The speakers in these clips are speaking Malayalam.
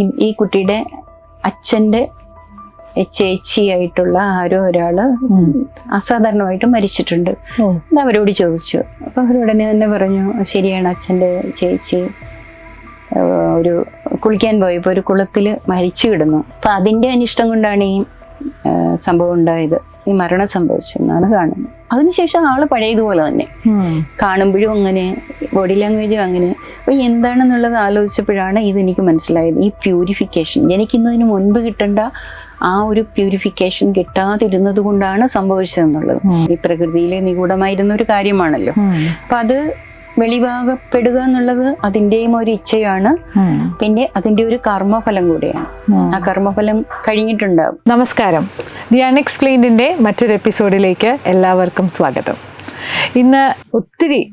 ഈ- കുട്ടിയുടെ അച്ഛന്റെ ചേച്ചിയായിട്ടുള്ള ആരോ ഒരാൾ. അസാധാരണമായിട്ട് മരിച്ചിട്ടുണ്ട്. അത് അവരോട് ചോദിച്ചു. അപ്പൊ അവരുടനെ തന്നെ പറഞ്ഞു ശരിയാണ് അച്ഛന്റെ ചേച്ചി ഒരു കുളിക്കാൻ പോയപ്പോൾ ഒരു കുളത്തിൽ മരിച്ചു കിടന്നു. അപ്പൊ അതിന്റെ അനിഷ്ടം കൊണ്ടാണ് ഈ സംഭവം ഉണ്ടായത്. ഈ മരണം സംഭവിച്ചെന്നാണ് കാണുന്നത്. അതിനുശേഷം ആൾ പഴയതുപോലെ തന്നെ. കാണുമ്പോഴും അങ്ങനെ ബോഡി ലാംഗ്വേജും അങ്ങനെ. അപ്പൊ എന്താണെന്നുള്ളത് ആലോചിച്ചപ്പോഴാണ് ഇത് എനിക്ക് മനസ്സിലായത്. ഈ പ്യൂരിഫിക്കേഷൻ ജനിക്കുന്നതിന് മുൻപ് കിട്ടേണ്ട ആ ഒരു പ്യൂരിഫിക്കേഷൻ കിട്ടാതിരുന്നത് കൊണ്ടാണ് സംഭവിച്ചതെന്നുള്ളത്. ഈ പ്രകൃതിയിലെ നിഗൂഢമായിരുന്ന ഒരു കാര്യമാണല്ലോ. അപ്പൊ അത് വെളിവാകപ്പെടുക എന്നുള്ളത് അതിന്റെയും ഒരു ഇച്ഛയാണ്. പിന്നെ അതിന്റെ ഒരു കർമ്മഫലം കൂടിയാണ്. ആ കർമ്മഫലം കഴിഞ്ഞിട്ടുണ്ടാവും. നമസ്കാരം. ദി അൺഎക്സ്പ്ലെയിൻഡിന്റെ മറ്റൊരു എപ്പിസോഡിലേക്ക് എല്ലാവർക്കും സ്വാഗതം. ഇന്ന് ഒത്തിരി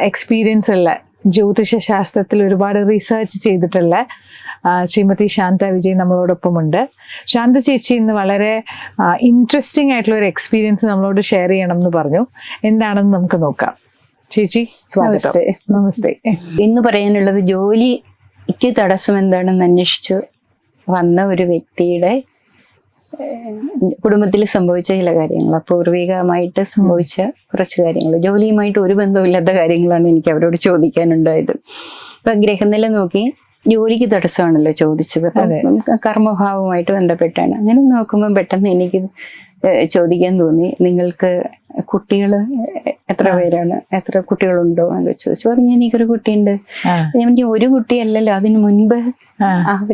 എക്സ്പീരിയൻസ് ഉള്ള ജ്യോതിഷ ശാസ്ത്രത്തിൽ ഒരുപാട് റിസർച്ച് ചെയ്തിട്ടുള്ള ശ്രീമതി ശാന്ത വിജയ് നമ്മളോടൊപ്പമുണ്ട്. ശാന്ത ചേച്ചി ഇന്ന് വളരെ ഇൻട്രസ്റ്റിംഗ് ആയിട്ടുള്ള ഒരു എക്സ്പീരിയൻസ് നമ്മളോട് ഷെയർ ചെയ്യണം എന്ന് പറഞ്ഞു. എന്താണെന്ന് നമുക്ക് നോക്കാം. ചേച്ചി സ്വാഗതം. നമസ്തേ. നമസ്തേ. ഇന്ന് പറയാനുള്ളത് ജോലിക്ക് തടസ്സം എന്താണെന്ന് അന്വേഷിച്ചു വന്ന ഒരു വ്യക്തിയുടെ കുടുംബത്തിൽ സംഭവിച്ച ചില കാര്യങ്ങൾ. പൂർവികമായിട്ട് സംഭവിച്ച കുറച്ച് കാര്യങ്ങൾ. ജോലിയുമായിട്ട് ഒരു ബന്ധമില്ലാത്ത കാര്യങ്ങളാണ് എനിക്ക് അവരോട് ചോദിക്കാനുണ്ടായത്. ഇപ്പൊ ഗ്രഹനില നോക്കി ജോലിക്ക് തടസ്സമാണല്ലോ ചോദിച്ചത്. കർമ്മഭാവമായിട്ട് ബന്ധപ്പെട്ടാണ്. അങ്ങനെ നോക്കുമ്പോൾ പെട്ടെന്ന് എനിക്ക് ചോദിക്കാൻ തോന്നി. നിങ്ങൾക്ക് കുട്ടികൾ എത്ര പേരാണ് എത്ര കുട്ടികളുണ്ടോ എന്ന് ചോദിച്ചു. പറഞ്ഞു എനിക്കൊരു കുട്ടിയുണ്ട്. എനിക്ക് ഞാൻ ഒരു കുട്ടിയല്ലല്ലോ അതിന് മുൻപ്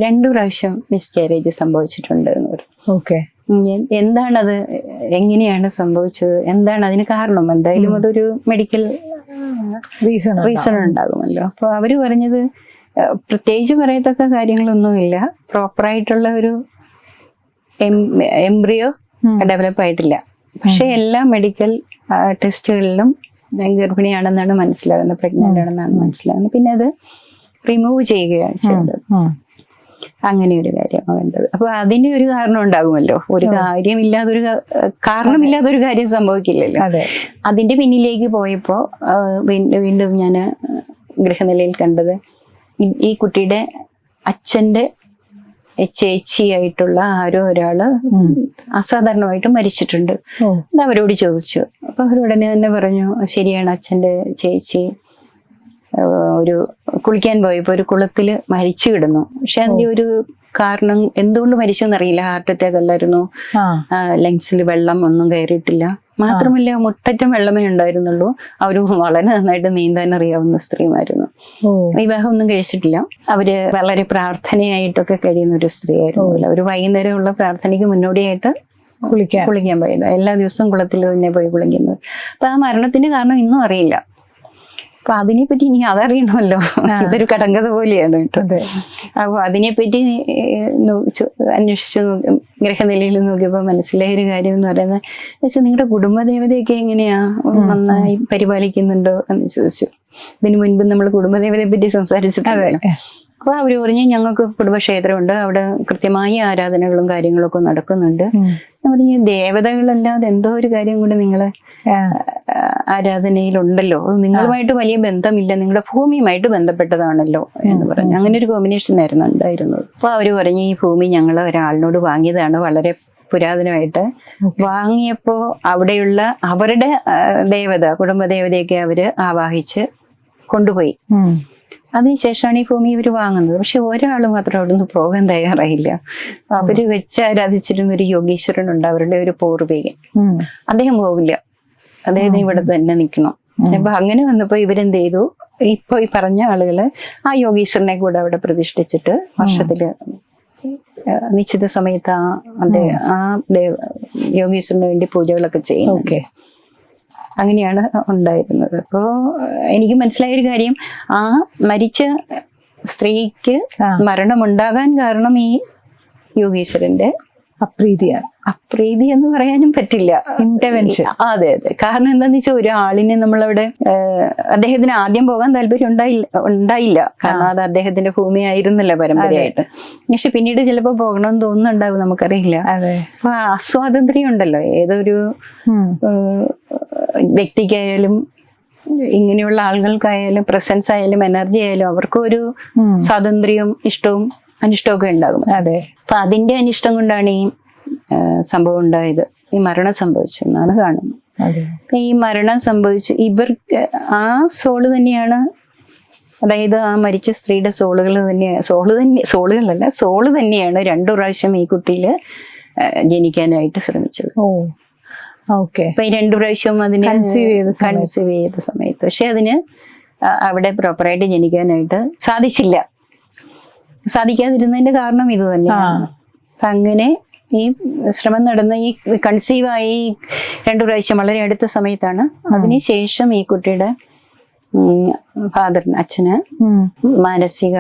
രണ്ടു പ്രാവശ്യം മിസ്കാരേജ് സംഭവിച്ചിട്ടുണ്ട് എന്ന് പറഞ്ഞു. ഓക്കെ. എന്താണത് എങ്ങനെയാണ് സംഭവിച്ചത് എന്താണ് അതിന് കാരണം? എന്തായാലും അതൊരു മെഡിക്കൽ റീസൺ റീസൺ ഉണ്ടാകുമല്ലോ. അപ്പൊ അവർ പറഞ്ഞത് പ്രത്യേകിച്ച് പറയത്തക്ക കാര്യങ്ങളൊന്നുമില്ല. പ്രോപ്പറായിട്ടുള്ള ഒരു എംബ്രിയോ ഡെവലപ്പ് ആയിട്ടില്ല. പക്ഷെ എല്ലാ മെഡിക്കൽ ടെസ്റ്റുകളിലും ഞാൻ ഗർഭിണിയാണെന്നാണ് മനസ്സിലാകുന്നത് പ്രഗ്നന്റ് ആണെന്നാണ് മനസ്സിലാകുന്നത്. പിന്നെ അത് റിമൂവ് ചെയ്യുകയാണ് ചെയ്തത്. അങ്ങനെ ഒരു കാര്യമാണ് വേണ്ടത് അപ്പൊ അതിന് ഒരു കാരണം ഉണ്ടാകുമല്ലോ. ഒരു കാര്യമില്ലാതെ ഒരു കാരണമില്ലാതെ ഒരു കാര്യം സംഭവിക്കില്ലല്ലോ. അതെ. അതിന്റെ പിന്നിലേക്ക് പോയപ്പോ വീണ്ടും വീണ്ടും ഞാൻ ഗൃഹനിലയിൽ കണ്ടത് ഈ കുട്ടിയുടെ അച്ഛന്റെ ചേച്ചിയായിട്ടുള്ള ആരോ ഒരാൾ. അസാധാരണമായിട്ട് മരിച്ചിട്ടുണ്ട്. അത് അവരോട് ചോദിച്ചു. അപ്പൊ അവരുടനെ തന്നെ പറഞ്ഞു ശരിയാണ് അച്ഛന്റെ ചേച്ചി ഒരു കുളിക്കാൻ പോയപ്പോ ഒരു കുളത്തിൽ മരിച്ചു കിടന്നു. പക്ഷെ അതിന്റെ ഒരു കാരണം എന്തുകൊണ്ട് മരിച്ചെന്നറിയില്ല. ഹാർട്ട് അറ്റാക്ക് അല്ലായിരുന്നു. ലങ്സിൽ വെള്ളം ഒന്നും കയറിയിട്ടില്ല. മാത്രമല്ല മുട്ടറ്റം വെള്ളമേ ഉണ്ടായിരുന്നുള്ളൂ. അവർ വളരെ നന്നായിട്ട് നീന്താൻ അറിയാവുന്ന സ്ത്രീമായിരുന്നു. വിവാഹം ഒന്നും കഴിച്ചിട്ടില്ല. അവർ വളരെ പ്രാർത്ഥനയായിട്ടൊക്കെ കഴിയുന്ന ഒരു സ്ത്രീയായിരുന്നു. ഒരു വൈകുന്നേരമുള്ള പ്രാർത്ഥനയ്ക്ക് മുന്നോടിയായിട്ട് കുളിക്കാൻ. കുളിക്കാൻ പോയത്. എല്ലാ ദിവസവും കുളത്തിൽ തന്നെ പോയി കുളിക്കുന്നത്. അപ്പൊ ആ മരണത്തിന്റെ കാരണം ഇന്നും അറിയില്ല. അപ്പൊ അതിനെപ്പറ്റി ഇനി അതറിയണമല്ലോ. ഇതൊരു കടങ്കഥ പോലെയാണ് കേട്ടോ. അപ്പൊ അതിനെപ്പറ്റി അന്വേഷിച്ചു നോക്കി ഗ്രഹനിലയിൽ നോക്കിയപ്പോൾ മനസ്സിലായ ഒരു കാര്യം എന്ന് പറയുന്നത് വെച്ചാൽ നിങ്ങളുടെ കുടുംബദേവതയൊക്കെ എങ്ങനെയാ നന്നായി പരിപാലിക്കുന്നുണ്ടോ എന്ന് ചോദിച്ചു. ഇതിനു മുൻപ് നമ്മൾ കുടുംബദേവതയെ പറ്റി സംസാരിച്ചിട്ടുണ്ട് അപ്പൊ അവർ പറഞ്ഞു ഞങ്ങൾക്ക് കുടുംബക്ഷേത്രമുണ്ട്. അവിടെ കൃത്യമായ ആരാധനകളും കാര്യങ്ങളൊക്കെ നടക്കുന്നുണ്ട്. പറഞ്ഞു ദേവതകളല്ലാതെ എന്തോ ഒരു കാര്യം കൂടെ നിങ്ങൾ ആരാധനയിലുണ്ടല്ലോ. നിങ്ങളുമായിട്ട് വലിയ ബന്ധമില്ല. നിങ്ങളുടെ ഭൂമിയുമായിട്ട് ബന്ധപ്പെട്ടതാണല്ലോ. എന്ന് പറഞ്ഞു. അങ്ങനെ ഒരു കോമ്പിനേഷൻ ആയിരുന്നു ഉണ്ടായിരുന്നത്. അപ്പൊ അവർ പറഞ്ഞു ഈ ഭൂമി ഞങ്ങൾ ഒരാളിനോട് വാങ്ങിയതാണ്. വളരെ പുരാതനമായിട്ട്. വാങ്ങിയപ്പോ അവിടെയുള്ള അവരുടെ ദേവത ദേവത കുടുംബദേവതയൊക്കെ അവർ ആവാഹിച്ച് കൊണ്ടുപോയി. അതിനുശേഷമാണ് ഈ ഭൂമി ഇവർ വാങ്ങുന്നത്. പക്ഷെ ഒരാൾ മാത്രം അവിടെ നിന്ന് പോകാൻ തയ്യാറായില്ല. അവർ വെച്ച് ആരാധിച്ചിരുന്ന ഒരു യോഗീശ്വരനുണ്ട്. അവരുടെ ഒരു പൂർവികൻ. അദ്ദേഹം പോകില്ല അദ്ദേഹത്തിന് ഇവിടെ തന്നെ നിൽക്കണം. അപ്പൊ അങ്ങനെ വന്നപ്പോ ഇവരെന്ത് ചെയ്തു? ഇപ്പൊ ഈ പറഞ്ഞ ആളുകൾ ആ യോഗീശ്വരനെ കൂടെ അവിടെ പ്രതിഷ്ഠിച്ചിട്ട് വർഷത്തിൽ നിശ്ചിത സമയത്ത് ആ അതെ ആ യോഗീശ്വരന് വേണ്ടി പൂജകളൊക്കെ ചെയ്യും ഓക്കെ. അങ്ങനെയാണ് ഉണ്ടായിരുന്നത് അപ്പോൾ എനിക്ക് മനസ്സിലായ ഒരു കാര്യം ആ മരിച്ച സ്ത്രീക്ക്. മരണമുണ്ടാകാൻ കാരണം ഈ യോഗീശ്വരന്റെ അപ്രീതിയാണ് അപ്രീതി എന്ന് പറയാനും പറ്റില്ല. ഇന്റർവെൻഷൻ അതെ അതെ. കാരണം എന്താന്ന് വെച്ചാൽ ഒരാളിനെ നമ്മളവിടെ അദ്ദേഹത്തിന് ആദ്യം പോകാൻ താല്പര്യം ഉണ്ടായില്ല ഉണ്ടായില്ല. കാരണം അത് അദ്ദേഹത്തിന്റെ ഭൂമിയായിരുന്നല്ല പരമ്പരയായിട്ട്. പക്ഷെ പിന്നീട് ചിലപ്പോ പോകണമെന്ന് തോന്നുന്നുണ്ടാവും നമുക്കറിയില്ല. അപ്പൊ അസ്വാതന്ത്ര്യം ഉണ്ടല്ലോ. ഏതൊരു വ്യക്തിക്കായാലും ഇങ്ങനെയുള്ള ആളുകൾക്കായാലും പ്രസൻസ് ആയാലും എനർജി ആയാലും അവർക്കൊരു ഒരു സ്വാതന്ത്ര്യവും ഇഷ്ടവും അനിഷ്ടമൊക്കെ ഉണ്ടാകും. അതെ. അപ്പൊ അതിന്റെ അനിഷ്ടം കൊണ്ടാണ് ഈ സംഭവം ഉണ്ടായത്. ഈ മരണം സംഭവിച്ചെന്നാണ് കാണുന്നത്. ഈ മരണം സംഭവിച്ച് ഇവർക്ക് ആ സോൾ തന്നെയാണ് അതായത് ആ മരിച്ച സ്ത്രീയുടെ സോളുകൾ തന്നെ സോൾ തന്നെ സോളുകളല്ല സോൾ തന്നെയാണ് രണ്ടു പ്രാവശ്യം ഈ കുട്ടിയിൽ ജനിക്കാനായിട്ട് ശ്രമിച്ചത്. ഓക്കെ. അപ്പൊ ഈ രണ്ടു പ്രാവശ്യം അതിന് കൺസീവ് ചെയ്ത സമയത്ത്. പക്ഷെ അതിന് അവിടെ പ്രോപ്പറായിട്ട് ജനിക്കാനായിട്ട് സാധിച്ചില്ല. സാധിക്കാതിരുന്നതിന്റെ കാരണം ഇത് തന്നെയാണ്. അങ്ങനെ ഈ ശ്രമം നടന്ന ഈ കൺസീവായി രണ്ടു പ്രാവശ്യം വളരെ അടുത്ത സമയത്താണ്. അതിനുശേഷം ഈ കുട്ടിയുടെ ഫാദറിന് അച്ഛന് മാനസിക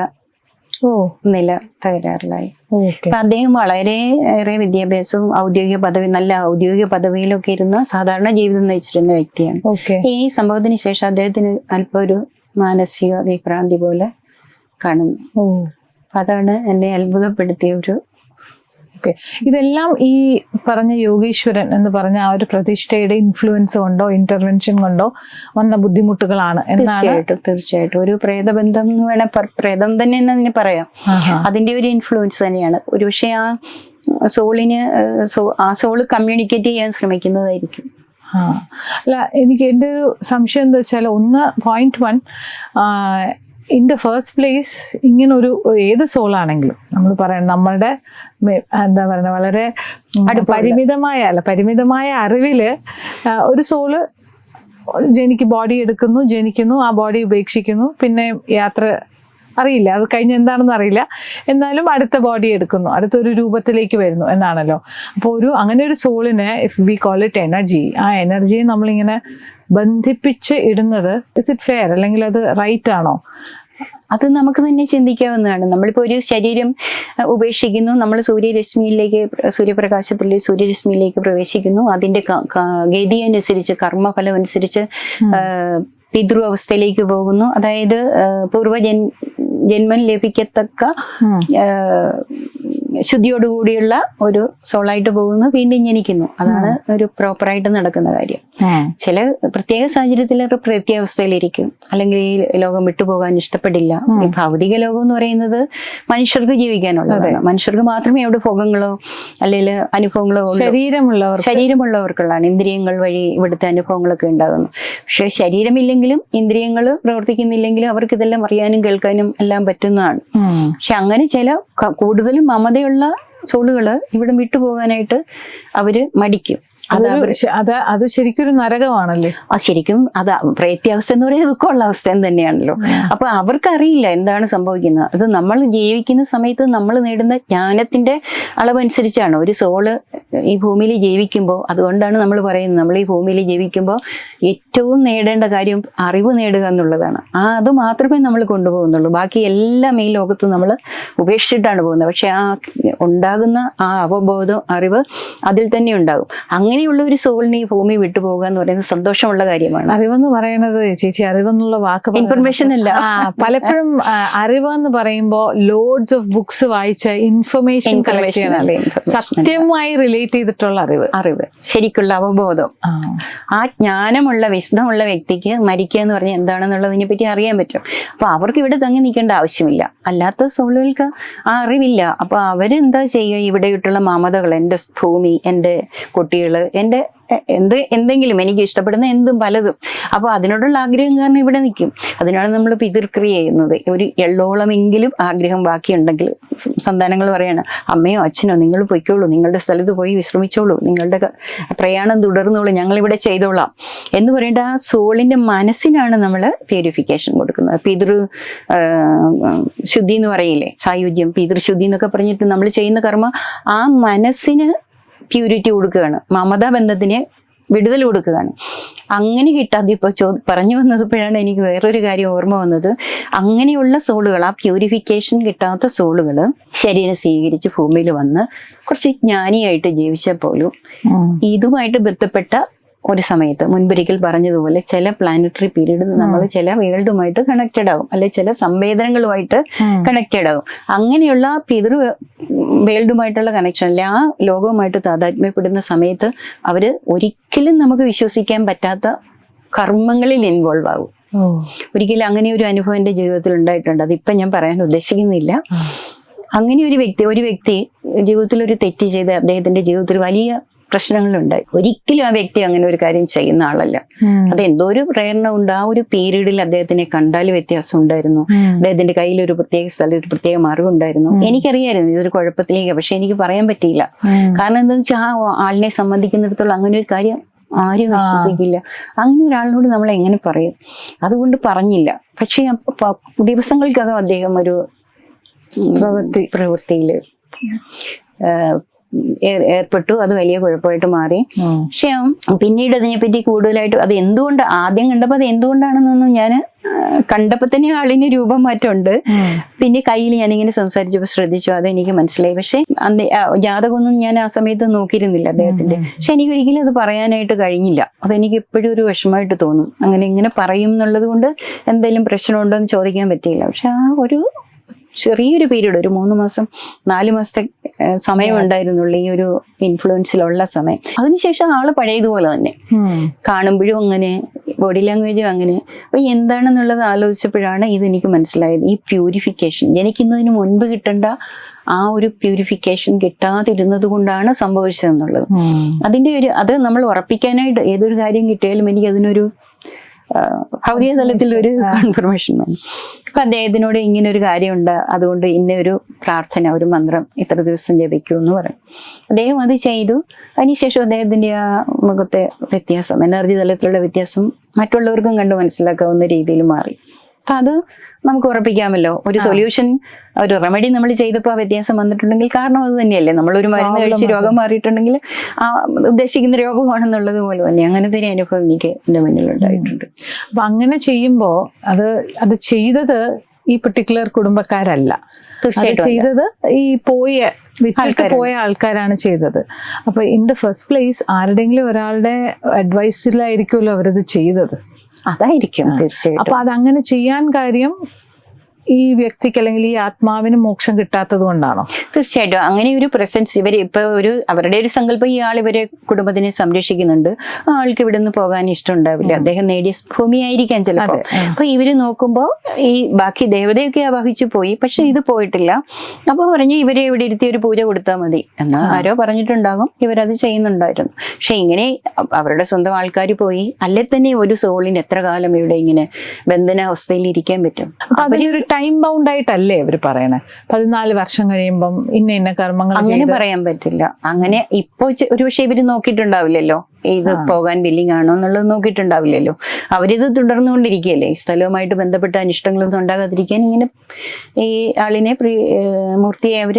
ഓ. നില തകരാറിലായി. അപ്പൊ അദ്ദേഹം വളരെ ഏറെ വിദ്യാഭ്യാസവും ഔദ്യോഗിക പദവി നല്ല ഔദ്യോഗിക പദവിയിലൊക്കെ ഇരുന്ന സാധാരണ ജീവിതം നയിച്ചിരുന്ന വ്യക്തിയാണ്. ഈ സംഭവത്തിന് ശേഷം അദ്ദേഹത്തിന് അല്പം ഒരു മാനസിക വിഭ്രാന്തി പോലെ കാണുന്നു. അതാണ് എന്നെ അത്ഭുതപ്പെടുത്തിയ ഒരു ഓക്കെ ഇതെല്ലാം ഈ പറഞ്ഞ യോഗീശ്വരൻ എന്ന് പറഞ്ഞ ആ ഒരു പ്രതിഷ്ഠയുടെ ഇൻഫ്ലുവൻസ് കൊണ്ടോ ഇന്റർവെൻഷൻ കൊണ്ടോ വന്ന ബുദ്ധിമുട്ടുകളാണ് എന്നാണ് തീർച്ചയായിട്ടും തീർച്ചയായിട്ടും. ഒരു പ്രേതബന്ധം എന്ന് വേണമെങ്കിൽ പ്രേതം തന്നെ എന്ന് അതിന് പറയാം. അതിന്റെ ഒരു ഇൻഫ്ലുവൻസ് തന്നെയാണ്. ഒരുപക്ഷെ ആ സോളിന് ആ സോൾ കമ്മ്യൂണിക്കേറ്റ് ചെയ്യാൻ ശ്രമിക്കുന്നതായിരിക്കും. ആ. അല്ല എനിക്ക് എന്റെ ഒരു സംശയം എന്താ വെച്ചാൽ ഒന്ന് point one in the first place ഇങ്ങനെ ഒരു ഏത് സോളാണെങ്കിലും നമ്മൾ പറയണം നമ്മളുടെ എന്താ പറയുക വളരെ പരിമിതമായ അല്ല പരിമിതമായ അറിവിൽ ഒരു സോൾ ജനിക്ക് ബോഡി എടുക്കുന്നു ജനിക്കുന്നു ആ ബോഡി ഉപേക്ഷിക്കുന്നു പിന്നെ യാത്ര അറിയില്ല അത് കഴിഞ്ഞ് എന്താണെന്ന് അറിയില്ല. എന്നാലും അടുത്ത ബോഡി എടുക്കുന്നു അടുത്തൊരു രൂപത്തിലേക്ക് വരുന്നു എന്നാണല്ലോ. അപ്പോൾ ഒരു അങ്ങനെ ഒരു സോളിനെ if we call it energy ആ എനർജിയെ നമ്മളിങ്ങനെ ബന്ധിപ്പിച്ച് ഇടുന്നത് ഇസ് ഇറ്റ് ഫെയർ അല്ലെങ്കിൽ അത് റൈറ്റ് ആണോ? അത് നമുക്ക് തന്നെ ചിന്തിക്കാവുന്നതാണ്. നമ്മളിപ്പോൾ ഒരു ശരീരം ഉപേക്ഷിക്കുന്നു. നമ്മൾ സൂര്യരശ്മിയിലേക്ക് സൂര്യപ്രകാശത്തിലേക്ക് സൂര്യപ്രകാശത്തിലെ സൂര്യരശ്മിയിലേക്ക് പ്രവേശിക്കുന്നു. അതിന്റെ ഗതി അനുസരിച്ച് കർമ്മഫലം അനുസരിച്ച് പിതൃ അവസ്ഥയിലേക്ക് പോകുന്നു. അതായത് ആഹ്, പൂർവജൻ ജന്മം ലഭിക്കത്തക്ക ശുദ്ധിയോടുകൂടിയുള്ള ഒരു സോളായിട്ട് പോകുന്നു വീണ്ടും ജനിക്കുന്നു. അതാണ് ഒരു പ്രോപ്പറായിട്ട് നടക്കുന്ന കാര്യം. ചില പ്രത്യേക സാഹചര്യത്തിൽ ഒരു പ്രത്യാവസ്ഥയിലിരിക്കും. അല്ലെങ്കിൽ ഈ ലോകം വിട്ടുപോകാൻ ഇഷ്ടപ്പെടില്ല. ഈ ഭൗതിക ലോകം എന്ന് പറയുന്നത് മനുഷ്യർക്ക് ജീവിക്കാനുള്ളതാണ്. മനുഷ്യർക്ക് മാത്രമേ അവിടെ ഭോഗങ്ങളോ അല്ലെങ്കിൽ അനുഭവങ്ങളോ. ശരീരമുള്ളവർ ശരീരമുള്ളവർക്കുള്ളതാണ്. ഇന്ദ്രിയങ്ങൾ വഴി ഇവിടുത്തെ അനുഭവങ്ങളൊക്കെ ഉണ്ടാകുന്നു. പക്ഷെ ശരീരമില്ലെങ്കിലും ഇന്ദ്രിയങ്ങൾ പ്രവർത്തിക്കുന്നില്ലെങ്കിലും അവർക്ക് ഇതെല്ലാം അറിയാനും കേൾക്കാനും എല്ലാം പറ്റുന്നതാണ്. പക്ഷെ അങ്ങനെ ചില കൂടുതലും കൂടുതലും മമതയുള്ള സോളുകൾ ഇവിടെ വിട്ടുപോകാനായിട്ട് അവർ മടിക്കും. അത് അത് അത് ശരിക്കും ഒരു നരകമാണല്ലേ? ആ ശരിക്കും അത് പ്രേത്യാവസ്ഥ എന്ന് പറയുന്നത് ദുഃഖമുള്ള അവസ്ഥ തന്നെയാണല്ലോ. അപ്പൊ അവർക്കറിയില്ല എന്താണ് സംഭവിക്കുന്നത്. അത് നമ്മൾ ജീവിക്കുന്ന സമയത്ത് നമ്മൾ നേടുന്ന ജ്ഞാനത്തിന്റെ അളവനുസരിച്ചാണ്. ഒരു സോൾ ഈ ഭൂമിയിൽ ജീവിക്കുമ്പോൾ അതുകൊണ്ടാണ് നമ്മൾ പറയുന്നത്. നമ്മൾ ഈ ഭൂമിയിൽ ജീവിക്കുമ്പോൾ ഏറ്റവും നേടേണ്ട കാര്യം അറിവ് നേടുക എന്നുള്ളതാണ്. ആ അത് മാത്രമേ നമ്മൾ കൊണ്ടുപോകുന്നുള്ളൂ. ബാക്കി എല്ലാം ഈ ലോകത്ത് നമ്മൾ ഉപേക്ഷിച്ചിട്ടാണ് പോകുന്നത്. പക്ഷെ ആ ഉണ്ടാകുന്ന ആ അവബോധം അറിവ് അതിൽ തന്നെ ഉണ്ടാകും. അങ്ങനെയുള്ള ഒരു സോളിനെ ഈ ഭൂമി വിട്ടുപോകുക എന്ന് പറയുന്നത് സന്തോഷമുള്ള കാര്യമാണ്. അറിവെന്ന് പറയുന്നത് ചേച്ചി അറിവെന്നുള്ള വാക്ക് ഇൻഫർമേഷൻ അല്ല പലപ്പോഴും അറിവ് എന്ന് പറയുമ്പോൾ ലോഡ്സ് ഓഫ് ബുക്സ് വായിച്ച ഇൻഫർമേഷൻ സത്യമായി റിലേറ്റ് ചെയ്തിട്ടുള്ള അറിവ്. അറിവ്. ശരിക്കുള്ള അവബോധം. ആ, ആ ജ്ഞാനമുള്ള വിശദമുള്ള വ്യക്തിക്ക് മരിക്കുക എന്ന് പറഞ്ഞാൽ എന്താണെന്നുള്ളതിനെ പറ്റി അറിയാൻ പറ്റും. അപ്പൊ അവർക്ക് ഇവിടെ തങ്ങി നിൽക്കേണ്ട ആവശ്യമില്ല. അല്ലാത്ത സോളുകൾക്ക് ആ അറിവില്ല. അപ്പൊ അവരെന്താ ചെയ്യുക? ഇവിടെയിട്ടുള്ള മമതകൾ എന്റെ ഭൂമി എന്റെ കുട്ടികൾ എന്റെ എന്ത് എന്തെങ്കിലും എനിക്ക് ഇഷ്ടപ്പെടുന്ന എന്തും പലതും. അപ്പോൾ അതിനോടുള്ള ആഗ്രഹം കാരണം ഇവിടെ നിൽക്കും. അതിനാണ് നമ്മൾ പിതൃക്രിയ ചെയ്യുന്നത്. ഒരു എള്ളോളമെങ്കിലും ആഗ്രഹം ബാക്കിയുണ്ടെങ്കിൽ സന്താനങ്ങൾ പറയാണ് അമ്മയോ അച്ഛനോ നിങ്ങൾ പൊയ്ക്കോളൂ. നിങ്ങളുടെ സ്ഥലത്ത് പോയി വിശ്രമിച്ചോളൂ. നിങ്ങളുടെ പ്രയാണം തുടർന്നോളൂ. ഞങ്ങൾ ഇവിടെ ചെയ്തോളാം. എന്ന് പറയേണ്ട ആ സോളിന്റെ മനസ്സിനാണ് നമ്മൾ പ്യൂരിഫിക്കേഷൻ കൊടുക്കുന്നത്. പിതൃ ശുദ്ധി എന്ന് പറയില്ലേ? സായുജ്യം പിതൃശുദ്ധി എന്നൊക്കെ പറഞ്ഞിട്ട് നമ്മൾ ചെയ്യുന്ന കർമ്മ ആ മനസ്സിന് പ്യൂരിറ്റി കൊടുക്കുകയാണ്. മമതാ ബന്ധത്തിന് വിടുതൽ കൊടുക്കുകയാണ്. അങ്ങനെ കിട്ടാതെ ഇപ്പോൾ ചോ പറഞ്ഞു വന്നപ്പോഴാണ് എനിക്ക് വേറൊരു കാര്യം ഓർമ്മ വന്നത്. അങ്ങനെയുള്ള സോളുകൾ ആ പ്യൂരിഫിക്കേഷൻ കിട്ടാത്ത സോളുകൾ ശരീരം സ്വീകരിച്ച് ഭൂമിയിൽ വന്ന് കുറച്ച് ജ്ഞാനിയായിട്ട് ജീവിച്ചാൽ പോലും ഇതുമായിട്ട് ബന്ധപ്പെട്ട ഒരു സമയത്ത് മുൻപൊരിക്കൽ പറഞ്ഞതുപോലെ ചില പ്ലാനറ്ററി പീരീഡ് നമ്മൾ ചില വേൾഡുമായിട്ട് കണക്റ്റഡ് ആകും അല്ലെ ചില സംവേദനങ്ങളുമായിട്ട്. കണക്റ്റഡ് ആകും അങ്ങനെയുള്ള പിതൃ വേൾഡുമായിട്ടുള്ള കണക്ഷൻ അല്ലെ? ആ ലോകവുമായിട്ട് താതാത്മ്യപ്പെടുന്ന സമയത്ത് അവർ ഒരിക്കലും നമുക്ക് വിശ്വസിക്കാൻ പറ്റാത്ത കർമ്മങ്ങളിൽ ഇൻവോൾവ് ആകും ഒരിക്കലും അങ്ങനെ ഒരു അനുഭവം എന്റെ ജീവിതത്തിൽ ഉണ്ടായിട്ടുണ്ട്. അതിപ്പം ഞാൻ പറയാൻ ഉദ്ദേശിക്കുന്നില്ല. അങ്ങനെ ഒരു വ്യക്തി ഒരു വ്യക്തി ജീവിതത്തിൽ ഒരു തെറ്റ് ചെയ്ത് അദ്ദേഹത്തിന്റെ ജീവിതത്തിൽ വലിയ പ്രശ്നങ്ങളുണ്ടായി ഒരിക്കലും ആ വ്യക്തി അങ്ങനെ ഒരു കാര്യം ചെയ്യുന്ന ആളല്ല. അത് എന്തോ ഒരു പ്രേരണ ഉണ്ട്. ആ ഒരു പീരീഡിൽ അദ്ദേഹത്തിനെ കണ്ടാൽ വ്യത്യാസം ഉണ്ടായിരുന്നു. അദ്ദേഹത്തിന്റെ കയ്യിൽ ഒരു പ്രത്യേക സ്ഥലം ഒരു പ്രത്യേക മറിവുണ്ടായിരുന്നു എനിക്കറിയായിരുന്നു ഇതൊരു കുഴപ്പത്തിലേക്ക് പക്ഷെ എനിക്ക് പറയാൻ പറ്റിയില്ല. കാരണം എന്താണെന്ന് വെച്ചാൽ ആ ആളിനെ സംബന്ധിക്കുന്നിടത്തോളം അങ്ങനെ ഒരു കാര്യം ആരും വിശ്വസിക്കില്ല. അങ്ങനെ ഒരാളിനോട് നമ്മൾ എങ്ങനെ പറയും? അതുകൊണ്ട് പറഞ്ഞില്ല. പക്ഷെ ദിവസങ്ങൾക്കകം അദ്ദേഹം ഒരു പ്രവൃത്തി. പ്രവൃത്തിയിൽ ഏർപ്പെട്ടു. അത് വലിയ കുഴപ്പമായിട്ട് മാറി. പക്ഷെ പിന്നീട് അതിനെപ്പറ്റി കൂടുതലായിട്ട് അത് എന്തുകൊണ്ട് ആദ്യം കണ്ടപ്പോൾ അത് എന്തുകൊണ്ടാണെന്നൊന്നും ഞാൻ കണ്ടപ്പോൾ തന്നെ ആളിന് രൂപം മാറ്റമുണ്ട്. പിന്നെ കയ്യിൽ ഇങ്ങനെ സംസാരിച്ചപ്പോൾ ശ്രദ്ധിച്ചു. അത് എനിക്ക് മനസ്സിലായി. പക്ഷെ അന്ന് ആ ജാതകമൊന്നും ഞാൻ ആ സമയത്ത് നോക്കിയിരുന്നില്ല അദ്ദേഹത്തിന്റെ. പക്ഷെ എനിക്ക് ഒരിക്കലും അത് പറയാനായിട്ട് കഴിഞ്ഞില്ല. അതെനിക്ക് എപ്പോഴും ഒരു വിഷമമായിട്ട് തോന്നും. അങ്ങനെ ഇങ്ങനെ പറയും എന്നുള്ളത് കൊണ്ട് എന്തെങ്കിലും പ്രശ്നമുണ്ടോ എന്ന് ചോദിക്കാൻ പറ്റിയില്ല. പക്ഷെ ആ ഒരു ചെറിയൊരു പീരീഡ് ഒരു മൂന്ന് മാസം നാല് മാസത്തെ ഏഹ്, സമയം ഉണ്ടായിരുന്നുള്ളൂ ഈ ഒരു ഇൻഫ്ലുവൻസിലുള്ള സമയം. അതിനുശേഷം ആൾ പഴയതുപോലെ തന്നെ. കാണുമ്പോഴും അങ്ങനെ ബോഡി ലാംഗ്വേജും അങ്ങനെ. അപ്പൊ എന്താണെന്നുള്ളത് ആലോചിച്ചപ്പോഴാണ് ഇതെനിക്ക് മനസ്സിലായത്. ഈ പ്യൂരിഫിക്കേഷൻ ജനിക്കുന്നതിന് മുൻപ് കിട്ടേണ്ട ആ ഒരു പ്യൂരിഫിക്കേഷൻ കിട്ടാതിരുന്നത് കൊണ്ടാണ് സംഭവിച്ചതെന്നുള്ളത്. അതിന്റെ ഒരു അത് നമ്മൾ ഉറപ്പിക്കാനായിട്ട് ഏതൊരു കാര്യം കിട്ടിയാലും എനിക്ക് അതിനൊരു ഭൗതിക തലത്തിൽ ഒരു കൺഫർമേഷൻ വേണം അപ്പൊ അദ്ദേഹത്തിനോട് ഇങ്ങനെ ഒരു കാര്യമുണ്ട്. അതുകൊണ്ട് ഇന്ന ഒരു പ്രാർത്ഥന ഒരു മന്ത്രം ഇത്ര ദിവസം ജപിക്കൂ എന്ന് പറയും അദ്ദേഹം അത് ചെയ്തു. അതിനുശേഷം അദ്ദേഹത്തിന്റെ ആ മുഖത്തെ വ്യത്യാസം എനർജി തലത്തിലുള്ള വ്യത്യാസം മറ്റുള്ളവർക്കും കണ്ട് മനസ്സിലാക്കാവുന്ന രീതിയിൽ മാറി. അപ്പൊ അത് നമുക്ക് ഉറപ്പിക്കാമല്ലോ. ഒരു സൊല്യൂഷൻ ഒരു റെമഡി നമ്മൾ ചെയ്തപ്പോൾ വ്യത്യാസം വന്നിട്ടുണ്ടെങ്കിൽ കാരണം അത് തന്നെയല്ലേ. നമ്മളൊരു മരുന്ന് കഴിച്ച് രോഗം മാറിയിട്ടുണ്ടെങ്കിൽ ആ ഉദ്ദേശിക്കുന്ന രോഗമാണെന്നുള്ളത് പോലെ തന്നെ. അങ്ങനത്തെ ഒരു അനുഭവം എനിക്ക് എന്റെ മുന്നിൽ ഉണ്ടായിട്ടുണ്ട്. അപ്പൊ അങ്ങനെ ചെയ്യുമ്പോൾ അത് അത് ചെയ്തത് ഈ പെർട്ടിക്കുലർ കുടുംബക്കാരല്ല. തീർച്ചയായിട്ടും ചെയ്തത് ഈ പോയ വിട്ടിട്ട് പോയ ആൾക്കാരാണ് ചെയ്തത്. അപ്പൊ ഇൻ ദ ഫസ്റ്റ് പ്ലേസ് ആരുടെങ്കിലും ഒരാളുടെ അഡ്വൈസിലായിരിക്കുമല്ലോ അവരത് ചെയ്തത്. അതായിരിക്കും തീർച്ചയായിട്ടും. അപ്പൊ അതങ്ങനെ ചെയ്യാൻ കാര്യം ഈ വ്യക്തിക്ക് അല്ലെങ്കിൽ ഈ ആത്മാവിന് മോക്ഷം കിട്ടാത്തത് കൊണ്ടാണോ? തീർച്ചയായിട്ടും. അങ്ങനെ ഒരു പ്രസൻസ് ഇവർ ഇപ്പൊ ഒരു അവരുടെ ഒരു സങ്കല്പം ഈ ആൾ ഇവരെ കുടുംബത്തിനെ സംരക്ഷിക്കുന്നുണ്ട്. ആ ആൾക്ക് ഇവിടെ നിന്ന് പോകാൻ ഇഷ്ടമുണ്ടാവില്ല. അദ്ദേഹം നേടിയ ഭൂമിയായിരിക്കാം ചിലപ്പോൾ. അപ്പൊ ഇവർ നോക്കുമ്പോൾ ഈ ബാക്കി ദേവതയൊക്കെ ആവാഹിച്ചു പോയി. പക്ഷെ ഇത് പോയിട്ടില്ല. അപ്പൊ പറഞ്ഞു ഇവരെ ഇവിടെ ഇരുത്തി ഒരു പൂജ കൊടുത്താൽ മതി. എന്ന് ആരോ പറഞ്ഞിട്ടുണ്ടാകും. ഇവരത് ചെയ്യുന്നുണ്ടായിരുന്നു. പക്ഷെ ഇങ്ങനെ അവരുടെ സ്വന്തം ആൾക്കാർ പോയി. അല്ലെ തന്നെ ഒരു സോളിന് എത്ര കാലം ഇവിടെ ഇങ്ങനെ ബന്ധന ബന്ധനാവസ്ഥയിൽ ഇരിക്കാൻ പറ്റും? അതിനൊരു ടൈം ബൗണ്ട് ആയിട്ടല്ലേ അവർ പറയണേ? പതിനാല് വർഷം കഴിയുമ്പം ഇന്ന ഇന്ന കർമ്മങ്ങൾ അങ്ങനെ പറയാൻ പറ്റില്ല. അങ്ങനെ ഇപ്പൊ ഒരു പക്ഷേ ഇവർ നോക്കിയിട്ടുണ്ടാവില്ലല്ലോ. ഇത് പോകാൻ ബില്ലിംഗ് ആണോ എന്നുള്ളത് നോക്കിയിട്ടുണ്ടാവില്ലല്ലോ. അവരിത് തുടർന്നുകൊണ്ടിരിക്കുകയല്ലേ. ഈ സ്ഥലവുമായിട്ട് ബന്ധപ്പെട്ട അനിഷ്ടങ്ങളൊന്നും ഉണ്ടാകാതിരിക്കാൻ ഇങ്ങനെ ഈ ആളിനെ മൂർത്തിയെ അവർ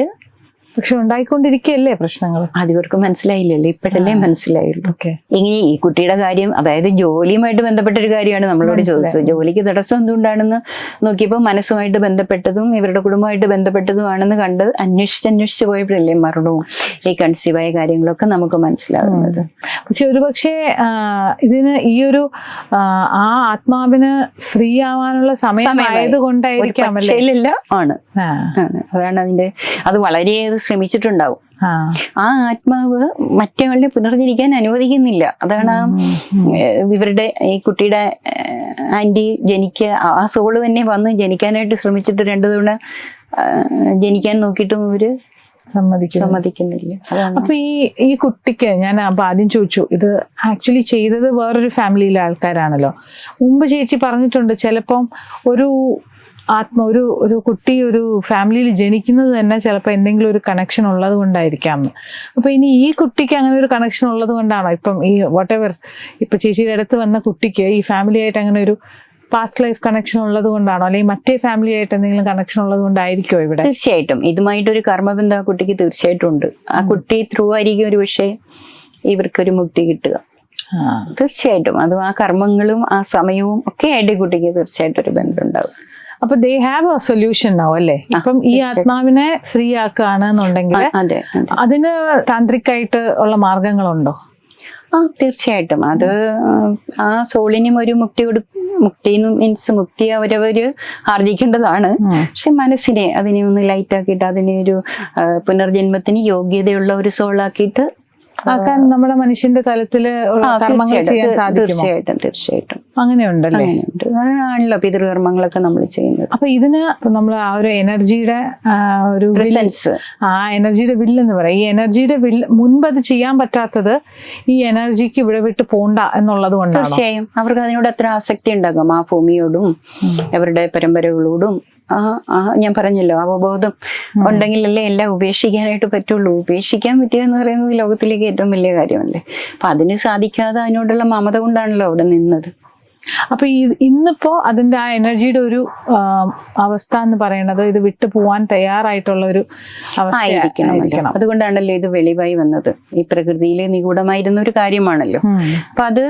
പക്ഷെ ഉണ്ടായിക്കൊണ്ടിരിക്കുകയല്ലേ പ്രശ്നങ്ങൾ അതിവർക്ക് മനസ്സിലായില്ലല്ലോ? ഇപ്പോഴല്ലേ മനസ്സിലായുള്ളൂ. ഇനി ഈ കുട്ടിയുടെ കാര്യം അതായത് ജോലിയുമായിട്ട് ബന്ധപ്പെട്ട ഒരു കാര്യമാണ് നമ്മളോട് ചോദിച്ചത്. ജോലിക്ക് തടസ്സം എന്തുകൊണ്ടാണെന്ന് നോക്കിയപ്പോൾ മനസ്സുമായിട്ട് ബന്ധപ്പെട്ടതും ഇവരുടെ കുടുംബമായിട്ട് ബന്ധപ്പെട്ടതുമാണെന്ന് കണ്ട് അന്വേഷിച്ച് അന്വേഷിച്ച് പോയപ്പോഴല്ലേ മരണവും ഈ കൺസീവായ കാര്യങ്ങളൊക്കെ നമുക്ക് മനസ്സിലാകുന്നത്. പക്ഷെ ഒരുപക്ഷെ പക്ഷേ ഇതിന് ഈ ഒരു ആ, ആത്മാവിന് ഫ്രീ ആവാനുള്ള സമയം. ആയതുകൊണ്ടായിരിക്കാം ആണ്. ആണ്. അതാണ് അതിന്റെ അത് വളരെയേറെ ശ്രമിച്ചിട്ടുണ്ടാവും. ആ. ആത്മാവ് മറ്റയാളിനെ പുനർജനിക്കാൻ അനുവദിക്കുന്നില്ല. അതാണ് ഇവരുടെ ഈ കുട്ടിയുടെ ആന്റി ജനിക്കുക ആ- സോൾ തന്നെ വന്ന് ജനിക്കാനായിട്ട് ശ്രമിച്ചിട്ട് രണ്ടു തവണ ജനിക്കാൻ നോക്കിയിട്ടും ഇവർ സമ്മതിക്കുന്നില്ല. അപ്പൊ ഈ ഈ കുട്ടിക്ക് ഞാൻ അപ്പൊ ആദ്യം ചോദിച്ചു ഇത് ആക്ച്വലി ചെയ്തത് വേറൊരു ഫാമിലിയിലെ ആൾക്കാരാണല്ലോ. മുമ്പ് ചേച്ചി പറഞ്ഞിട്ടുണ്ട് ചിലപ്പം ഒരു ആത്മ ഒരു ഒരു കുട്ടി ഒരു ഫാമിലിയിൽ ജനിക്കുന്നത് തന്നെ ചിലപ്പോൾ എന്തെങ്കിലും ഒരു കണക്ഷൻ ഉള്ളത് കൊണ്ടായിരിക്കാം. എന്ന്. അപ്പൊ ഇനി ഈ കുട്ടിക്ക് അങ്ങനെ ഒരു കണക്ഷൻ ഉള്ളത് കൊണ്ടാണോ? ഇപ്പം ഈ വാട്ട് എവർ ഇപ്പൊ ചേച്ചിയുടെ അടുത്ത് വന്ന കുട്ടിക്ക് ഈ ഫാമിലി ആയിട്ട് അങ്ങനെ ഒരു പാസ്റ്റ് ലൈഫ് കണക്ഷൻ ഉള്ളത് കൊണ്ടാണോ? അല്ലെങ്കിൽ മറ്റേ ഫാമിലി ആയിട്ട് എന്തെങ്കിലും കണക്ഷൻ ഉള്ളത് കൊണ്ടായിരിക്കോ ഇവിടെ? തീർച്ചയായിട്ടും. ഇതുമായിട്ടൊരു കർമ്മബന്ധം ആ കുട്ടിക്ക് തീർച്ചയായിട്ടും ഉണ്ട്. ആ കുട്ടി ത്രൂ ആയിരിക്കും ഒരു പക്ഷേ ഇവർക്കൊരു മുക്തി കിട്ടുക. ആ. തീർച്ചയായിട്ടും. അതും ആ കർമ്മങ്ങളും ആ സമയവും ഒക്കെ ആയിട്ട് കുട്ടിക്ക് തീർച്ചയായിട്ടും ഒരു ബന്ധം ഉണ്ടാവും. അപ്പൊ ദേ ഹാവ് എ സൊല്യൂഷൻ ആവും അല്ലേ? അപ്പം ഈ ആത്മാവിനെ ഫ്രീ ആക്കുകയാണെന്നുണ്ടെങ്കിൽ എന്നുണ്ടെങ്കിൽ അതെ അതെ. അതിന് താന്ത്രിക്കായിട്ട് ഉള്ള മാർഗങ്ങളുണ്ടോ? ആ തീർച്ചയായിട്ടും. അത് ആ സോളിനും ഒരു മുക്തി കൊടു മുക്തി മീൻസ് മുക്തി അവരവര് ആർജിക്കേണ്ടതാണ്. പക്ഷെ മനസ്സിനെ അതിനെ ഒന്ന് ലൈറ്റ് ആക്കിയിട്ട് അതിനെ ഒരു പുനർജന്മത്തിന് യോഗ്യതയുള്ള ഒരു സോളാക്കിയിട്ട് ആക്കാൻ നമ്മുടെ മനുഷ്യന്റെ തലത്തിൽ തീർച്ചയായിട്ടും, തീർച്ചയായിട്ടും അങ്ങനെയുണ്ടല്ലോ? അങ്ങനെയുണ്ട്. പിതൃകർമ്മങ്ങളൊക്കെ നമ്മൾ ചെയ്യുന്നത്. അപ്പൊ ഇതിന് നമ്മൾ ആ ഒരു എനർജിയുടെ ഒരു പ്രസൻസ് ആ എനർജിയുടെ വില്ലെന്ന് പറയാം. ഈ എനർജിയുടെ വില്ല് മുൻപ് അത് ചെയ്യാൻ പറ്റാത്തത് ഈ എനർജിക്ക് ഇവിടെ വിട്ട് പോണ്ട എന്നുള്ളത് കൊണ്ടാണ്? തീർച്ചയായും. അവർക്ക് അതിനോട് അത്ര ആസക്തി ഉണ്ടാകും. ആ ഭൂമിയോടും അവരുടെ പരമ്പരകളോടും ആ ആ ഞാൻ പറഞ്ഞല്ലോ അവബോധം ഉണ്ടെങ്കിലല്ലേ എല്ലാം ഉപേക്ഷിക്കാനായിട്ട് പറ്റുള്ളൂ. ഉപേക്ഷിക്കാൻ പറ്റുക എന്ന് പറയുന്നത് ലോകത്തിലേക്ക് ഏറ്റവും വലിയ കാര്യമല്ലേ. അപ്പൊ അതിന് സാധിക്കാതെ അതിനോടുള്ള മമത കൊണ്ടാണല്ലോ അവിടെ നിന്നത്. അപ്പൊ ഈ ഇന്നിപ്പോ അതിന്റെ ആ എനർജിയുടെ ഒരു അവസ്ഥ എന്ന് പറയുന്നത് ഇത് വിട്ടു പോവാൻ തയ്യാറായിട്ടുള്ള ഒരു അവസ്ഥ അതുകൊണ്ടാണല്ലോ ഇത് വെളിവായി വന്നത്. ഈ പ്രകൃതിയിലെ നിഗൂഢമായിരുന്ന ഒരു കാര്യമാണല്ലോ. അപ്പൊ അത്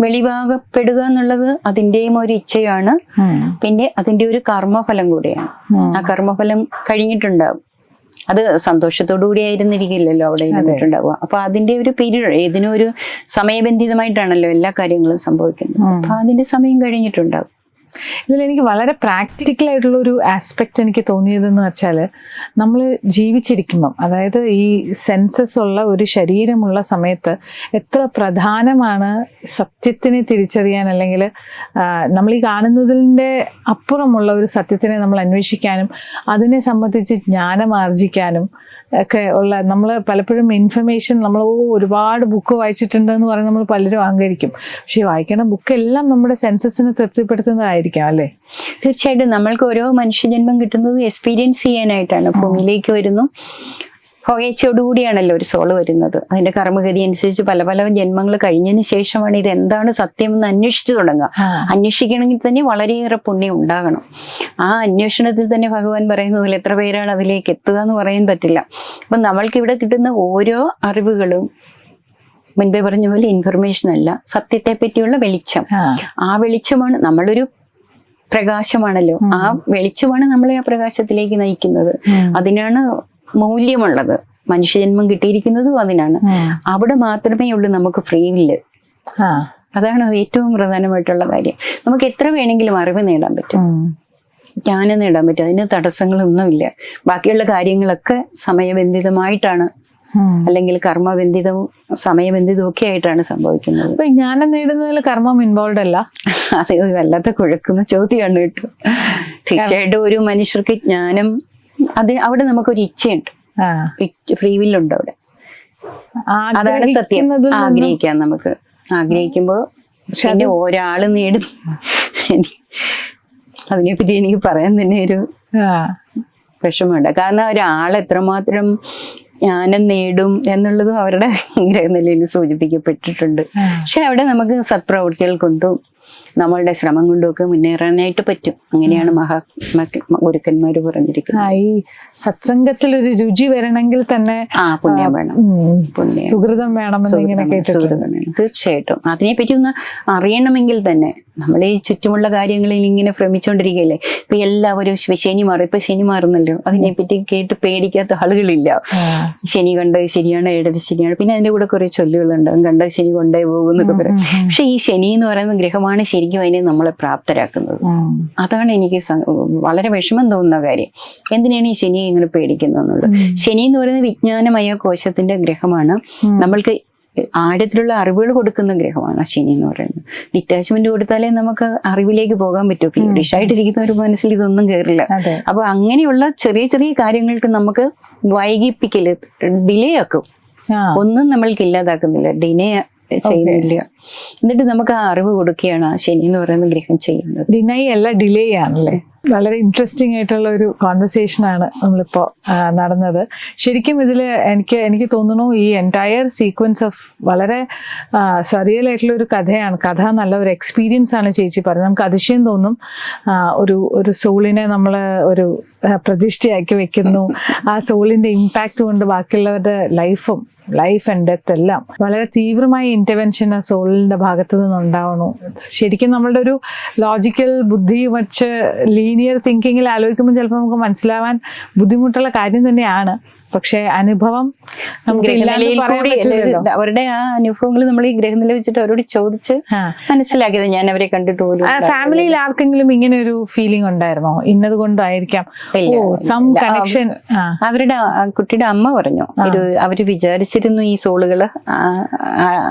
വെളിവാകപ്പെടുക എന്നുള്ളത് അതിന്റെയും ഒരു ഇച്ഛയാണ്. പിന്നെ അതിന്റെ ഒരു കർമ്മഫലം കൂടെയാണ്. ആ കർമ്മഫലം കഴിഞ്ഞിട്ടുണ്ടാവും. അത് സന്തോഷത്തോടു കൂടി ആയിരുന്നിരിക്കില്ലല്ലോ അവിടെ ഇരുന്നിട്ടുണ്ടാവുക. അപ്പൊ അതിന്റെ ഒരു പീരീഡ് ഏതിനും ഒരു സമയബന്ധിതമായിട്ടാണല്ലോ എല്ലാ കാര്യങ്ങളും സംഭവിക്കുന്നത്. അപ്പൊ അതിന്റെ സമയം കഴിഞ്ഞിട്ടുണ്ടാവും. ഇതിൽ എനിക്ക് വളരെ പ്രാക്ടിക്കൽ ആയിട്ടുള്ള ഒരു ആസ്പെക്റ്റ് എനിക്ക് തോന്നിയതെന്ന് വെച്ചാൽ നമ്മൾ ജീവിച്ചിരിക്കുമ്പം അതായത് ഈ സെൻസസ് ഉള്ള ഒരു ശരീരമുള്ള സമയത്ത് എത്ര പ്രധാനമാണ് സത്യത്തിനെ തിരിച്ചറിയാൻ അല്ലെങ്കിൽ നമ്മൾ ഈ കാണുന്നതിന്റെ അപ്പുറമുള്ള ഒരു സത്യത്തിനെ നമ്മൾ അന്വേഷിക്കാനും അതിനെ സംബന്ധിച്ച് ജ്ഞാനം ആർജിക്കാനും ഒക്കെ ഉള്ള നമ്മൾ പലപ്പോഴും ഇൻഫർമേഷൻ നമ്മൾ ഒരുപാട് ബുക്ക് വായിച്ചിട്ടുണ്ട് എന്ന് പറഞ്ഞ് നമ്മൾ പലരും അഹങ്കരിക്കും പക്ഷേ വായിക്കുന്ന ബുക്കെല്ലാം നമ്മുടെ സെൻസസിനെ തൃപ്തിപ്പെടുത്തുന്നതായിരിക്കാം അല്ലേ? തീർച്ചയായിട്ടും. നമ്മൾക്ക് ഓരോ മനുഷ്യജന്മം കിട്ടുന്നത് എക്സ്പീരിയൻസ് ചെയ്യാനായിട്ടാണ്. ഭൂമിയിലേക്ക് വരുന്നു. കൂടിയാണല്ലോ ഒരു സോൾ വരുന്നത്. അതിന്റെ കർമ്മഗതി അനുസരിച്ച് പല പല ജന്മങ്ങൾ കഴിഞ്ഞതിന് ശേഷമാണ് ഇത് എന്താണ് സത്യം എന്ന് അന്വേഷിച്ചു തുടങ്ങുക. അന്വേഷിക്കണമെങ്കിൽ തന്നെ വളരെയേറെ പുണ്യം ഉണ്ടാകണം. ആ അന്വേഷണത്തിൽ തന്നെ ഭഗവാൻ പറയുന്ന പോലെ എത്ര പേരാണ് അതിലേക്ക് എത്തുക എന്ന് പറയാൻ പറ്റില്ല. അപ്പൊ നമ്മൾക്ക് ഇവിടെ കിട്ടുന്ന ഓരോ അറിവുകളും മുൻപേ പറഞ്ഞ പോലെ ഇൻഫർമേഷൻ അല്ല സത്യത്തെ പറ്റിയുള്ള വെളിച്ചം. ആ. വെളിച്ചമാണ് നമ്മളൊരു പ്രകാശമാണല്ലോ. ആ വെളിച്ചമാണ് നമ്മളെ ആ പ്രകാശത്തിലേക്ക് നയിക്കുന്നത്. അതിനാണ് മൂല്യമുള്ളത്. മനുഷ്യജന്മം കിട്ടിയിരിക്കുന്നതും അതിനാണ്. അവിടെ മാത്രമേ ഉള്ളൂ നമുക്ക് ഫ്രീവിൽ അതാണ് ഏറ്റവും പ്രധാനമായിട്ടുള്ള കാര്യം. നമുക്ക് എത്ര വേണമെങ്കിലും അറിവ് നേടാൻ പറ്റും. ജ്ഞാനം നേടാൻ പറ്റും. അതിന് തടസ്സങ്ങളൊന്നുമില്ല. ബാക്കിയുള്ള കാര്യങ്ങളൊക്കെ സമയബന്ധിതമായിട്ടാണ്. അല്ലെങ്കിൽ കർമ്മബന്ധിതവും സമയബന്ധിതവും ഒക്കെ ആയിട്ടാണ് സംഭവിക്കുന്നത്. അപ്പൊ ജ്ഞാനം നേടുന്നതിൽ കർമ്മം ഇൻവോൾവ് അല്ല? അത് വല്ലാത്ത കുഴക്കുന്ന ചോദ്യമാണ് കേട്ടോ. തീർച്ചയായിട്ടും ഒരു മനുഷ്യർക്ക് ജ്ഞാനം അത് അവിടെ നമുക്കൊരു ഇച്ഛയുണ്ട്. ഫ്രീ ഉണ്ട് അവിടെ. അതാണ് സത്യം. ആഗ്രഹിക്കാം നമുക്ക്. ആഗ്രഹിക്കുമ്പോ പിന്നെ ഒരാൾ നേടും. അതിനെപ്പറ്റി എനിക്ക് പറയാൻ തന്നെ ഒരു. വിഷമമുണ്ട്. കാരണം ഒരാൾ എത്രമാത്രം ജ്ഞാനം നേടും എന്നുള്ളതും അവരുടെ ഗ്രഹനിലയിൽ സൂചിപ്പിക്കപ്പെട്ടിട്ടുണ്ട്. പക്ഷെ അവിടെ നമുക്ക് സത്പ്രവൃത്തികൾ കൊണ്ടും നമ്മളുടെ ശ്രമം കൊണ്ടൊക്കെ മുന്നേറാനായിട്ട് പറ്റും. അങ്ങനെയാണ് മഹാ ഗുരുക്കന്മാര് പറഞ്ഞിരിക്കുന്നത്. ഈ സത്സംഗത്തിൽ ഒരു രുചി വരണമെങ്കിൽ തന്നെ ആ പുണ്യം വേണം. പുണ്യം. സുഹൃതം വേണം സുഹൃതം-. തീർച്ചയായിട്ടും. അതിനെപ്പറ്റി ഒന്ന് അറിയണമെങ്കിൽ തന്നെ നമ്മൾ ഈ ചുറ്റുമുള്ള കാര്യങ്ങളിൽ ഇങ്ങനെ ഭ്രമിച്ചുകൊണ്ടിരിക്കുകയല്ലേ ഇപ്പൊ എല്ലാവരും ശനി മാറും. ഇപ്പൊ ശനി മാറുന്നല്ലോ. അതിനെപ്പറ്റി കേട്ട് പേടിക്കാത്ത ആളുകളില്ല. ശനി കണ്ടത് ശരിയാണ് ഏഴര ശനിയാണ് പിന്നെ അതിന്റെ കൂടെ കുറെ ചൊല്ലുകളുണ്ട്. കണ്ട ശനി കൊണ്ടേ പോകും എന്നൊക്കെ പറയും. പക്ഷെ ഈ ശനി എന്ന് പറയുന്ന ഗ്രഹമാണ് ശരിക്കും അതിനെ നമ്മളെ പ്രാപ്തരാക്കുന്നത്. അതാണ് എനിക്ക് വളരെ വിഷമം തോന്നുന്ന കാര്യം. എന്തിനാണ് ഈ ശനി ഇങ്ങനെ പേടിക്കുന്നത് ശനി എന്ന് പറയുന്നത് വിജ്ഞാനമയ കോശത്തിന്റെ ഗ്രഹമാണ്. നമ്മൾക്ക് ആഴത്തിലുള്ള അറിവുകൾ കൊടുക്കുന്ന ഗ്രഹമാണ് ശനി എന്ന് പറയുന്നത്. ഡിറ്റാച്ച്മെന്റ് കൊടുത്താലേ നമുക്ക് അറിവിലേക്ക് പോകാൻ പറ്റൂ. ആയിട്ടിരിക്കുന്ന ഒരു മനസ്സിൽ ഇതൊന്നും കയറില്ല അപ്പൊ അങ്ങനെയുള്ള ചെറിയ ചെറിയ കാര്യങ്ങൾക്ക് നമുക്ക് വൈകിപ്പിക്കൽ ഡിലേ ആക്കും. ഒന്നും നമ്മൾക്ക് ഇല്ലാതാക്കുന്നില്ല. ഡിലേ ചെയ്യുന്നില്ല. എന്നിട്ട് നമുക്ക് ആ അറിവ് കൊടുക്കുകയാണ് ശനി എന്ന് പറയുന്ന ഗ്രഹം ചെയ്യുന്നത്. ഡിനൈ അല്ല ഡിലേ ആണല്ലേ? വളരെ ഇൻട്രസ്റ്റിംഗ് ആയിട്ടുള്ള ഒരു കോൺവെർസേഷൻ ആണ് നമ്മളിപ്പോൾ നടന്നത്. ശരിക്കും ഇതിൽ എനിക്ക് എനിക്ക് തോന്നുന്നു ഈ എന്റയർ സീക്വൻസ് ഓഫ് വളരെ സറിയൽ ആയിട്ടുള്ള ഒരു കഥയാണ്. കഥ നല്ല ഒരു എക്സ്പീരിയൻസ് ആണ് ചേച്ചി പറഞ്ഞത്. നമുക്ക് അതിശയം തോന്നും ഒരു ഒരു സോളിനെ നമ്മൾ ഒരു പ്രതിഷ്ഠയാക്കി വെക്കുന്നു. ആ സോളിന്റെ ഇമ്പാക്റ്റ് കൊണ്ട് ബാക്കിയുള്ളവരുടെ ലൈഫും ലൈഫ് ആൻഡ് ഡെത്ത് എല്ലാം വളരെ തീവ്രമായ ഇന്റർവെൻഷൻ ആ സോളിന്റെ ഭാഗത്തു നിന്നുണ്ടാവണു. ശരിക്കും നമ്മളുടെ ഒരു ലോജിക്കൽ ബുദ്ധി വച്ച് ലീനിയർ തിങ്കിങ്ങിൽ ആലോചിക്കുമ്പോൾ ചിലപ്പോൾ നമുക്ക് മനസ്സിലാവാൻ ബുദ്ധിമുട്ടുള്ള കാര്യം തന്നെയാണ്. പക്ഷെ അനുഭവം അവരുടെ ആ അനുഭവങ്ങൾ നമ്മൾ ഈ ഗ്രഹനില വെച്ചിട്ട് അവരോട് ചോദിച്ച്. മനസ്സിലാക്കിയത് ഞാൻ അവരെ കണ്ടിട്ട് പോലും ഫാമിലിയിൽ ആർക്കെങ്കിലും ഇങ്ങനെ ഒരു ഫീലിംഗ് ഉണ്ടായിരുന്നോ? ഇന്നത് കൊണ്ടായിരിക്കാം. സം കണക്ഷൻ അവരുടെ കുട്ടിയുടെ അമ്മ പറഞ്ഞു. ഒരു അവർ വിചാരിച്ചിരുന്നു ഈ സോളുകൾ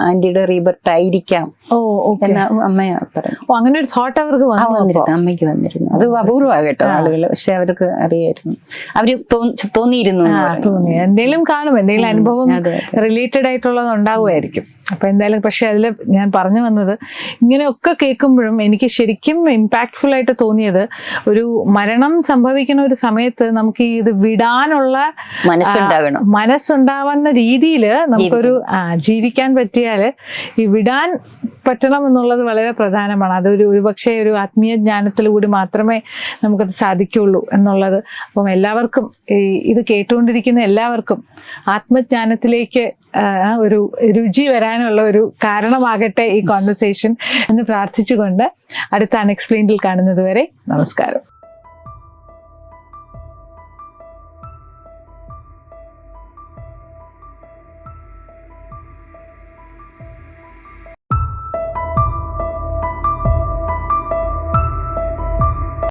ആന്റിയുടെ റീബർത്ത് ആയിരിക്കാം ഓ ഓക്കെ എന്ന അമ്മ പറഞ്ഞു. ഓ അങ്ങനെ ഒരു തോട്ട് അവർക്ക് വന്നിരുന്നു. അമ്മയ്ക്ക് വന്നിരുന്നു. അത് അപൂർവമാണ് കേട്ടോ ആളുകൾ പക്ഷെ അവർക്ക് അറിയായിരുന്നു. അവർ തോന്നിയിരുന്നു എന്ന് ആ പറഞ്ഞു. തോന്നി എന്തെങ്കിലും കാണും. എന്തെങ്കിലും അനുഭവം റിലേറ്റഡ് ആയിട്ടുള്ളത് ഉണ്ടാവുമായിരിക്കും അപ്പൊ എന്തായാലും പക്ഷേ അതിൽ ഞാൻ പറഞ്ഞു വന്നത് ഇങ്ങനെയൊക്കെ കേൾക്കുമ്പോഴും എനിക്ക് ശരിക്കും ഇമ്പാക്ട്ഫുൾ ആയിട്ട് തോന്നിയത് ഒരു മരണം സംഭവിക്കുന്ന ഒരു സമയത്ത് നമുക്ക് ഈ ഇത് വിടാനുള്ള മനസ്സുണ്ടാകണം. മനസ്സുണ്ടാവുന്ന രീതിയിൽ നമുക്കൊരു ജീവിക്കാൻ പറ്റിയാൽ ഈ വിടാൻ പറ്റണം എന്നുള്ളത് വളരെ പ്രധാനമാണ്. അതൊരു ഒരുപക്ഷെ ഒരു ആത്മീയ ജ്ഞാനത്തിലൂടെ മാത്രമേ നമുക്കത് സാധിക്കുള്ളൂ എന്നുള്ളത്. അപ്പം എല്ലാവർക്കും ഈ ഇത് കേട്ടുകൊണ്ടിരിക്കുന്ന എല്ലാവർക്കും ആത്മജ്ഞാനത്തിലേക്ക് ഒരു രുചി വരാനുള്ള ഒരു കാരണമാകട്ടെ ഈ കോൺവെർസേഷൻ എന്ന് പ്രാർത്ഥിച്ചുകൊണ്ട് അടുത്ത അൺഎക്സ്പ്ലെയിൻഡിൽ കാണുന്നത് വരെ നമസ്കാരം.